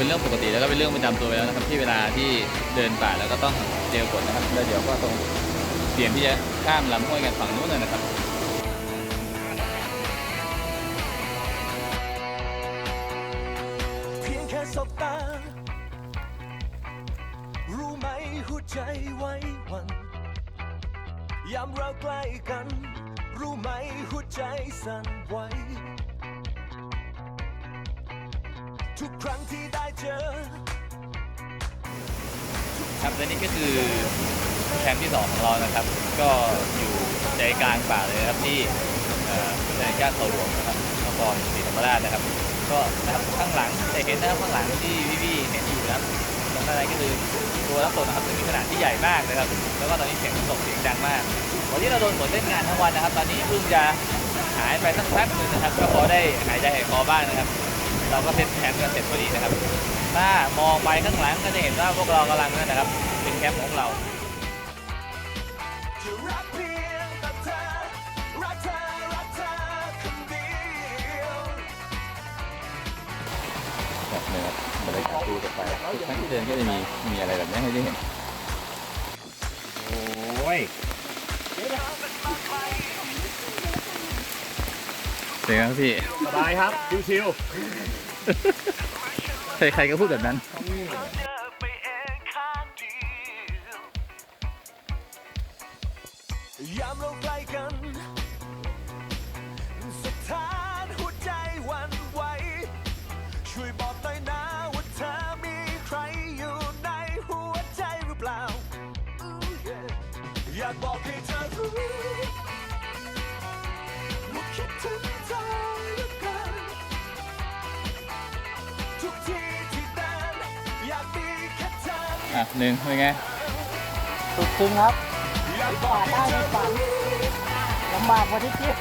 เป็นเรื่องปกติแล้วก็เป็นเรื่องประจำตัวไปแล้วนะครับที่เวลาที่เดินป่าแล้วก็ต้องเจอฝนนะครับแล้วเดี๋ยวก็ต้องเตรียมที่จะข้ามลำห้วยกันฝั่งนู้นเลยนะครับเพียงแค่สบตารู้ไหมหัวใจไว้วันยามเราใกล้กัน รู้ไหมหัวใจสั่นไหว ทุกครั้งที่ได้เจอ ครับและนี่ก็คือแคมป์ที่สองของเรานะครับ ก็อยู่ใจกลางป่าเลยนะครับที่อุทยานชาติเขาหลวงนะครับนครศรีธรรมราชนะครับ ก็นะครับข้างหลังจะเห็นนะครับข้างหลังที่พี่ๆเห็นอยู่นะครับตรงนั้นก็คือตัวน้ำตกนะครับซึ่งมีขนาดที่ใหญ่มากนะครับ แล้วก็ตอนนี้เสียงน้ำตกเสียงดังมาก วันนี้เราโดนฝนเล่นงานทั้งวันนะครับ ตอนนี้เพิ่งจะหายไปสักพักหนึ่งนะครับ ก็พอได้หายใจหายคอบ้างนะครับ เราก็เซ็ตแคมป์กันเสร็จพอดีนะครับ ถ้ามองไปข้างหลังก็จะเห็นว่าพวกเรากำลังนั่นนะครับ เป็นแคมป์ของเราจะรักเพียงแบบนี้ครับบรรยากาศดูกันไปทุกครั้งที่เดินก็จะมีมีอะไรแบบนี้ให้ได้เห็นโอ้ย เป็นไงครับพี่ สบายครับชิวใครๆก็พูดแบบนั้นเจอไปเองข้างเดียวยามเราใกล้กัน สถานหัวใจหวันไหว ช่วยบอกหน่อยนะว่าเธอมีใครอยู่ในหัวใจหรือเปล่า Ooh, yeah อยากบอกให้เธอ อะหนึ่งเป็นไงสุดจริงครับอยากบอกได้ในฝันลำบากกว่าที่คิด